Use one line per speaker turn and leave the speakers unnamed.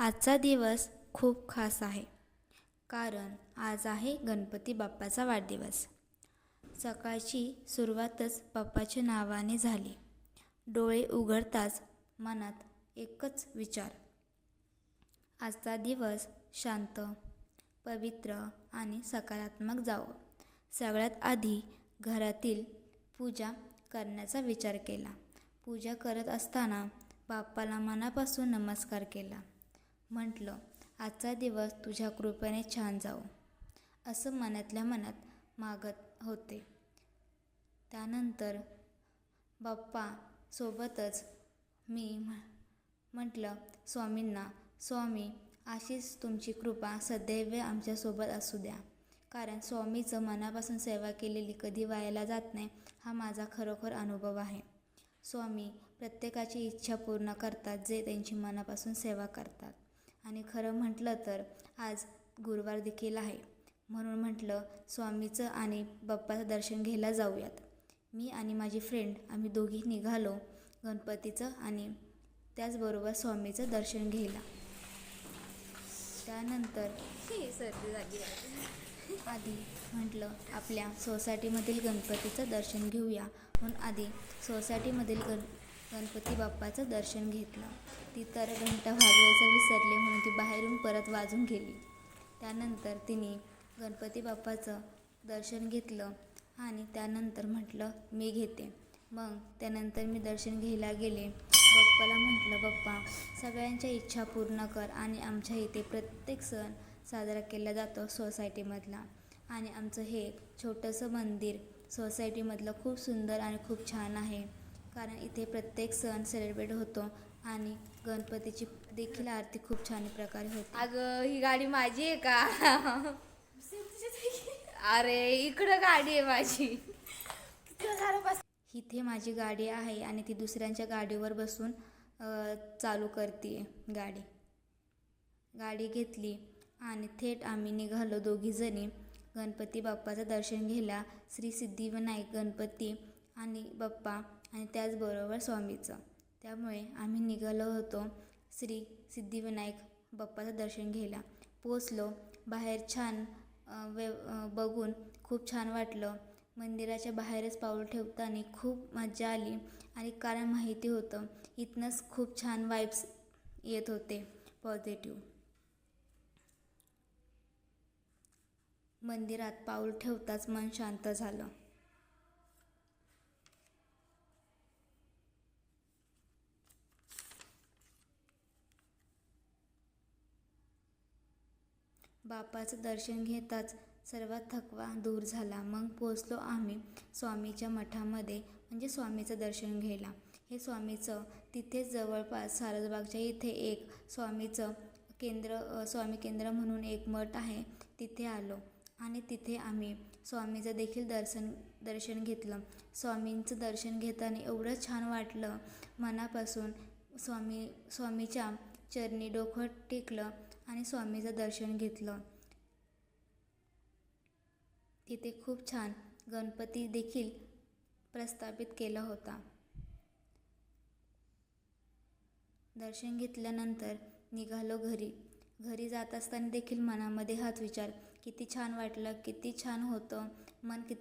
आजचा दिवस खूप खास आहे. कारण आज आहे गणपती बाप्पाचा वाढदिवस. सकाळची सुरुवातच बाप्पाच्या नावाने झाली. डोळे उघडताच मनात एकच विचार. आजचा दिवस शांत पवित्र आणि सकारात्मक जावं. सगळ्यात आधी घरातील पूजा करण्याचा विचार केला. पूजा करत असताना बाप्पाला मनापासून नमस्कार केला. म्हटलं आजचा दिवस तुझ्या कृपेने छान जावो असं मनातल्या मनात मागत होते. त्यानंतर बाप्पा सोबतच मी म्ह म्हटलं स्वामींना स्वामी अशीच तुमची कृपा सदैव आमच्यासोबत असू द्या. कारण स्वामीचं मनापासून सेवा केलेली कधी वायाला जात नाही हा माझा खरोखर अनुभव आहे. स्वामी प्रत्येकाची इच्छा पूर्ण करतात जे त्यांची मनापासून सेवा करतात. आणि खरं म्हटलं तर आज गुरुवार देखील आहे. म्हणून म्हटलं स्वामीचं आणि बाप्पाचं दर्शन घ्यायला जाऊयात. मी आणि माझी फ्रेंड आम्ही दोघी निघालो गणपतीचं आणि त्याचबरोबर स्वामीचं दर्शन घ्यायला. त्यानंतर
सर्दी झाली
आधी म्हटलं आपल्या सोसायटीमधील गणपतीचं दर्शन घेऊया. म्हणून आधी सोसायटीमधील गण गणपती बाप्पाचं दर्शन घेतलं. ती तर घंटा वाजवायचं विसरले म्हणून ती बाहेरून परत वाजून गेली. त्यानंतर तिने गणपती बाप्पाचं दर्शन घेतलं आणि त्यानंतर म्हटलं मी घेते. मग त्यानंतर मी दर्शन घ्यायला गेले. बाप्पाला म्हटलं बाप्पा सगळ्यांच्या इच्छा पूर्ण कर आणि आमच्या इथे प्रत्येक सण साजरा केला जातो सोसायटीमधला. आणि आमचं हे छोटंसं मंदिर सोसायटीमधलं खूप सुंदर आणि खूप छान आहे. कारण इथे प्रत्येक सण सेलिब्रेट होतो आणि गणपतीची देखील आरती खूप छान प्रकारे होते.
अगं ही गाडी माझी आहे का? अरे इकडं गाडी आहे माझी.
इथे माझी गाडी आहे आणि ती दुसऱ्यांच्या गाडीवर बसून चालू करते गाडी. गाडी घेतली आणि थेट आम्ही निघालो दोघीजणी गणपती बाप्पाचं दर्शन घ्यायला श्री सिद्धिविनायक गणपती आणि बाप्पा आणि त्याचबरोबर स्वामीचं. त्यामुळे आम्ही निघालो होतो श्री सिद्धिविनायक बाप्पाचं दर्शन घ्यायला. पोचलो बाहेर छान वे बघून खूप छान वाटलं. मंदिराच्या बाहेरच पाऊल ठेवताना खूप मजा आली आणि कारण माहिती होतं इथनंच खूप छान वाईब्स येत होते पॉझिटिव्ह मंदिरात पाऊल ठेवताच मन शांत झालं. बापाचं दर्शन घेताच सर्वात थकवा दूर झाला. मग पोचलो आम्ही स्वामीच्या मठामध्ये म्हणजे स्वामीचं दर्शन घ्यायला. हे स्वामीचं तिथेच जवळपास सारसबागच्या इथे एक स्वामीचं केंद्र स्वामी केंद्र म्हणून एक मठ आहे. तिथे आलो आणि तिथे आम्ही स्वामीचं देखील दर्शन दर्शन घेतलं. स्वामींचं दर्शन घेताना एवढं छान वाटलं मनापासून स्वामी स्वामीच्या चरणी डोकं टेकलं. आणि स्वामीचं दर्शन घेतलं. तिथे खूप छान गणपती देखील प्रस्थापित केला होता. दर्शन घेतल्यानंतर निघालो घरी. घरी जात असताना देखील मनामध्ये हाच विचार किती छान वाटलं किती छान होतं मन किती